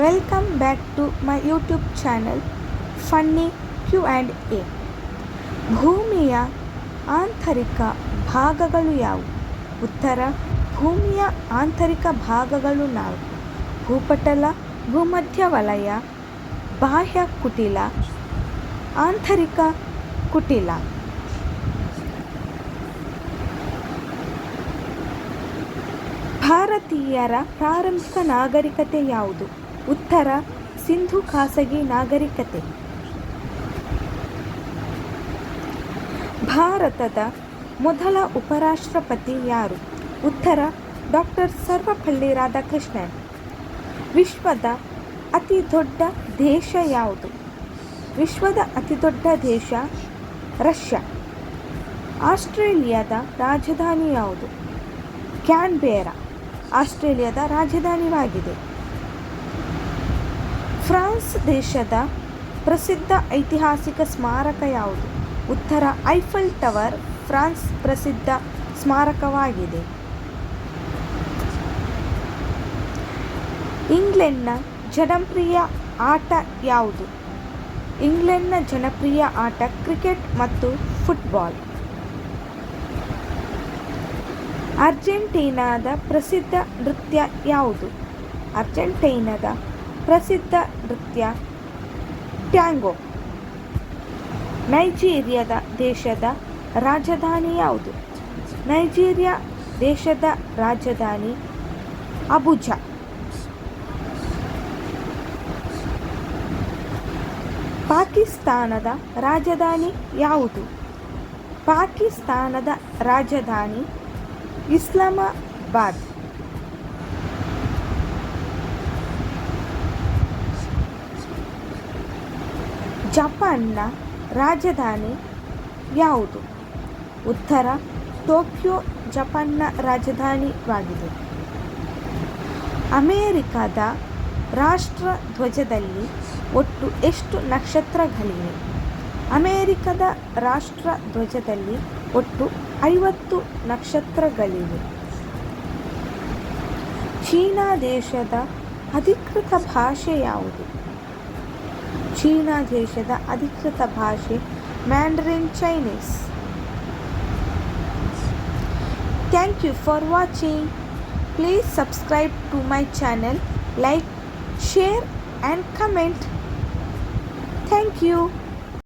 Welcome back to my YouTube channel funny Q and A ಭೂಮಿಯ ಆಂತರಿಕ ಭಾಗಗಳು ಯಾವುವು? ಉತ್ತರ, ಭೂಮಿಯ ಆಂತರಿಕ ಭಾಗಗಳು ನಾಲ್ಕು. ಭೂಪಟಲ, ಭೂಮಧ್ಯ ವಲಯ, ಬಾಹ್ಯ ಕುಟಿಲ, ಆಂತರಿಕ ಕುಟಿಲ. ಭಾರತೀಯರ ಪ್ರಾರಂಭಿಕ ನಾಗರಿಕತೆ ಯಾವುದು? ಉತ್ತರ, ಸಿಂಧು ಖಾಸಗಿ ನಾಗರಿಕತೆ. ಭಾರತದ ಮೊದಲ ಉಪರಾಷ್ಟ್ರಪತಿ ಯಾರು? ಉತ್ತರ ಡಾಕ್ಟರ್ ಸರ್ವಪಳ್ಳಿ ರಾಧಾಕೃಷ್ಣನ್. ವಿಶ್ವದ ಅತಿ ದೊಡ್ಡ ದೇಶ ಯಾವುದು? ವಿಶ್ವದ ಅತಿ ದೊಡ್ಡ ದೇಶ ರಷ್ಯಾ. ಆಸ್ಟ್ರೇಲಿಯಾದ ರಾಜಧಾನಿ ಯಾವುದು? ಕ್ಯಾನ್ಬೇರಾ. ಆಸ್ಟ್ರೇಲಿಯಾದ ರಾಜಧಾನಿಯಾಗಿದೆ ಫ್ರಾನ್ಸ್ ದೇಶದ ಪ್ರಸಿದ್ಧ ಐತಿಹಾಸಿಕ ಸ್ಮಾರಕ ಯಾವುದು? ಉತ್ತರ, ಐಫಲ್ ಟವರ್ ಫ್ರಾನ್ಸ್ ಪ್ರಸಿದ್ಧ ಸ್ಮಾರಕವಾಗಿದೆ. ಇಂಗ್ಲೆಂಡ್ನ ಜನಪ್ರಿಯ ಆಟ ಯಾವುದು? ಇಂಗ್ಲೆಂಡ್ನ ಜನಪ್ರಿಯ ಆಟ ಕ್ರಿಕೆಟ್ ಮತ್ತು ಫುಟ್ಬಾಲ್. ಅರ್ಜೆಂಟೀನಾದ ಪ್ರಸಿದ್ಧ ನೃತ್ಯ ಯಾವುದು? ಅರ್ಜೆಂಟೈನಾದ ಪ್ರಸಿದ್ಧ ನೃತ್ಯ ಟ್ಯಾಂಗೋ. ನೈಜೀರಿಯಾದ ದೇಶದ ರಾಜಧಾನಿ ಯಾವುದು? ನೈಜೀರಿಯಾ ದೇಶದ ರಾಜಧಾನಿ ಅಬುಜಾ. ಪಾಕಿಸ್ತಾನದ ರಾಜಧಾನಿ ಯಾವುದು? ಪಾಕಿಸ್ತಾನದ ರಾಜಧಾನಿ ಇಸ್ಲಾಮಾಬಾದ್. ಜಪಾನ್ನ ರಾಜಧಾನಿ ಯಾವುದು? ಉತ್ತರ, ಟೋಕಿಯೋ, ಜಪಾನ್ನ ರಾಜಧಾನಿಯಾಗಿದೆ ಅಮೇರಿಕಾದ ರಾಷ್ಟ್ರ ಧ್ವಜದಲ್ಲಿ ಒಟ್ಟು ಎಷ್ಟು ನಕ್ಷತ್ರಗಳಿವೆ? ಅಮೇರಿಕದ ರಾಷ್ಟ್ರ ಧ್ವಜದಲ್ಲಿ ಒಟ್ಟು ಐವತ್ತು ನಕ್ಷತ್ರಗಳಿವೆ. ಚೀನಾ ದೇಶದ ಅಧಿಕೃತ ಭಾಷೆ ಯಾವುದು? ಚೀನಾ ದೇಶದ ಅಧಿಕೃತ ಭಾಷೆ Mandarin Chinese thank you for watching please subscribe to my channel like share and comment thank you